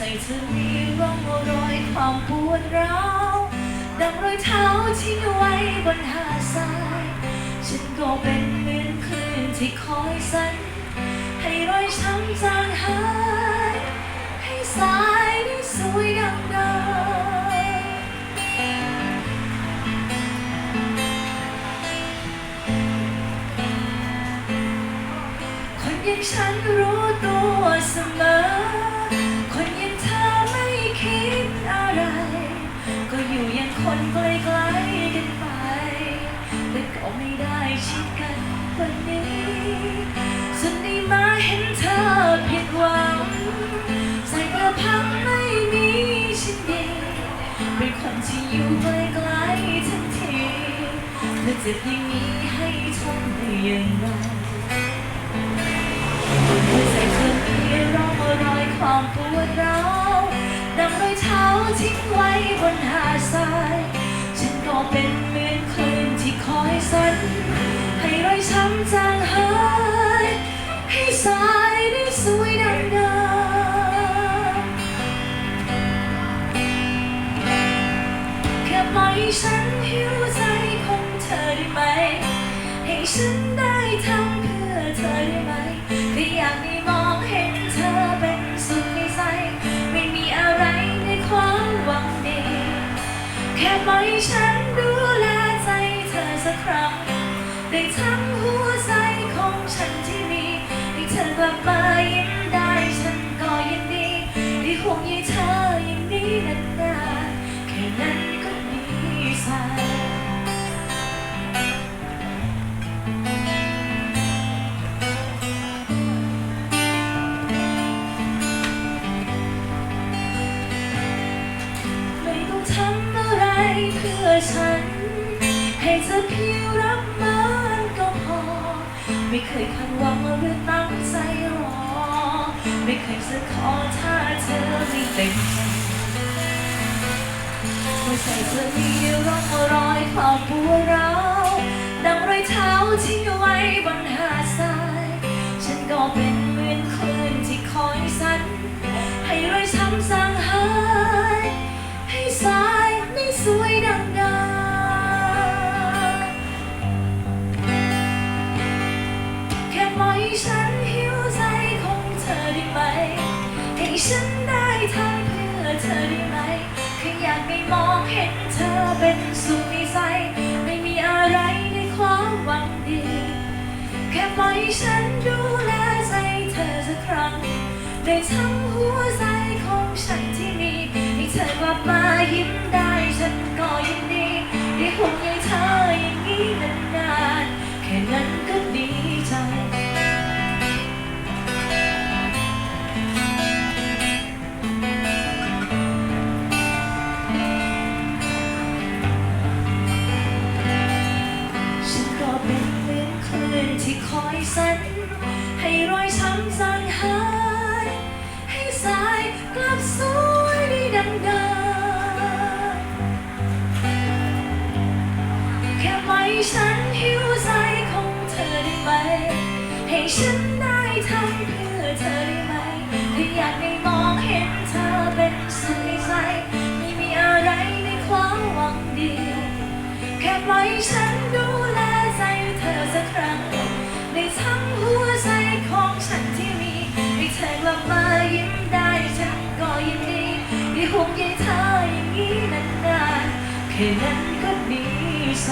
ใส่เธอมีร่องรอยความปวดร้าวดังรอยเท้าทิ้งไว้บนหาดทราย ฉันก็เป็นเหมือนคลื่นที่คอยสั่นให้รอยช้ำจางหาย ให้สายได้สวยดังเดิมคนอย่างฉันรู้ตัวเสมอ ก็ไม่ได้ชิดกันวันนี้ฉันได้มาเห็นเธอผิดหวังใส่กระพังไม่มีชิ้นดีเป็นคนที่อยู่ไกลๆทันทีเธอเจ็บอย่างนี้ให้ทนได้อย่างไรหัวใจเธอมีร่องรอยความปวดร้าวดังรอยเท้าทิ้งไว้บนหาดทราย ฉันก็เป็นเหมือนคน ที่คอยสันให้รอยช้ำจางหายให้สายได้สวยดังเดิมแค่ปล่อยฉันหิวใจของเธอได้ไหม ให้ฉันได้ทำเพื่อเธอได้ไหมแค่อยากได้มองเห็นเธอเป็นสุขในใจ ไม่มีอะไรในความหวังดี แค่ปล่อยฉัน ได้ทั้งหัวใจของฉันที่มีให้เธอกลับมายิ้มได้ฉันก็ยินดีได้ห่วงใยเธออย่างนี้นานๆแค่นั้นก็ดีสักไม่ต้องทำอะไรเพื่อฉัน ให้เธอเพียงรับมันก็พอ ไม่เคยคาดหวังหรือตั้งใจรอ ไม่เคยจะขอถ้าเธอไม่เต็มใจหัวใจเธอมีร่องรอยความปวดร้าวดังรอยเท้าทิ้งเอาไว้บนหาดทราย ฉันก็เป็น ฉันได้ทำเพื่อเธอได้ไหมแค่อยากได้มองเห็นเธอเป็นสุขในใจ ไม่มีอะไรในความหวังดี แค่ปล่อยฉันดูแลใจเธอสักครั้ง ได้ทั้งหัวใจ อยสัน ให้รอยช้ำจางหาย ให้สายกลับสวยได้ดังเดิมแค่ไม่ฉันหิวใจของเธอได้ไหม ให้ฉันได้ทำเพื่อ แค่นั้นก็ดีใจ